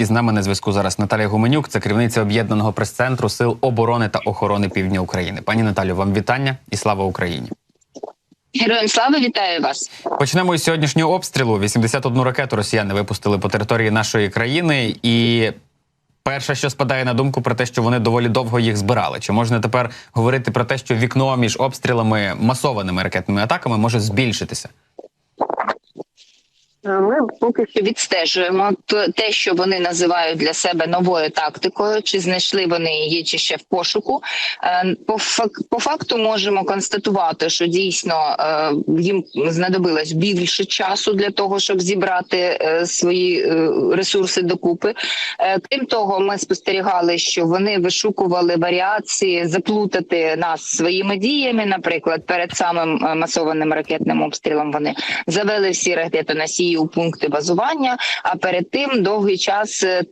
І з нами на зв'язку зараз Наталія Гуменюк, це керівниця об'єднаного прес-центру Сил оборони та охорони Півдня України. Пані Наталю, вам вітання і слава Україні. Героям слава вітаю вас. Почнемо із сьогоднішнього обстрілу. 81 ракету росіяни випустили по території нашої країни, і перше, що спадає на думку, про те, що вони доволі довго їх збирали. Чи можна тепер говорити про те, що вікно між обстрілами масованими ракетними атаками може збільшитися? Ми поки що відстежуємо те, що вони називають для себе новою тактикою. Чи знайшли вони її, чи ще в пошуку. Е, По фак- по факту можемо констатувати, що дійсно е, їм знадобилось більше часу для того, щоб зібрати е, свої е, ресурси докупи. Е, Крім того, ми спостерігали, що вони вишукували варіації заплутати нас своїми діями. Наприклад, перед самим е, масованим ракетним обстрілом вони завели всі у пункти базування. А перед тим довгий час е,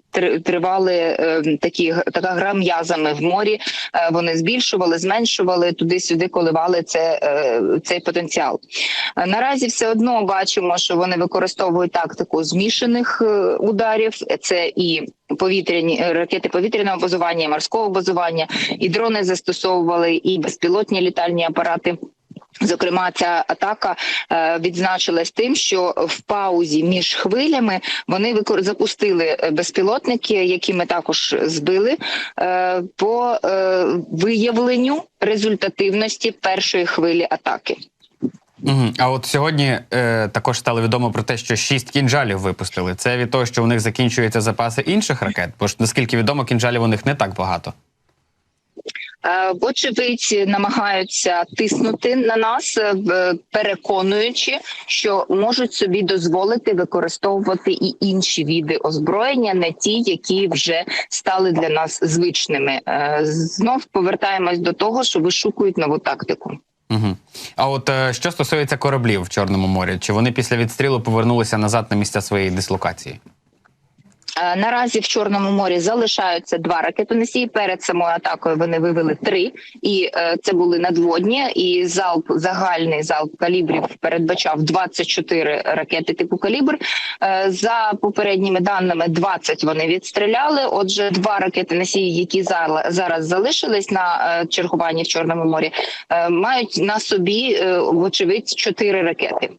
тривали е, такі така гра м'язами в морі. Е, Вони збільшували, зменшували туди-сюди, коливали це цей потенціал. Наразі все одно бачимо, що вони використовують тактику змішаних ударів. Це і повітряні ракети повітряного базування, і морського базування, і дрони застосовували, і безпілотні літальні апарати. Зокрема, ця атака е, відзначилась тим, що в паузі між хвилями вони запустили е, безпілотники, які ми також збили е, по виявленню результативності першої хвилі атаки. А от сьогодні е, також стало відомо про те, що шість кінжалів випустили. Це від того, що у них закінчуються запаси інших ракет, бо ж наскільки відомо, кінжалів у них не так багато. Е, Вочевидь, намагаються тиснути на нас, е, переконуючи, що можуть собі дозволити використовувати і інші види озброєння, не ті, які вже стали для нас звичними. Е, Знов повертаємось до того, що вишукують нову тактику. Угу. А от що стосується кораблів в Чорному морі, чи вони після відстрілу повернулися назад на місця своєї дислокації? Е, Наразі в Чорному морі залишаються два ракетоносії. Перед самою атакою вони вивели три, і е, це були надводні. І залп загальний залп калібрів передбачав 24 ракети типу калібр. Е, за попередніми даними, 20 вони відстріляли. Отже, два ракетоносії, які зала- зараз залишились на чергуванні в Чорному морі, мають на собі вочевидь чотири ракети.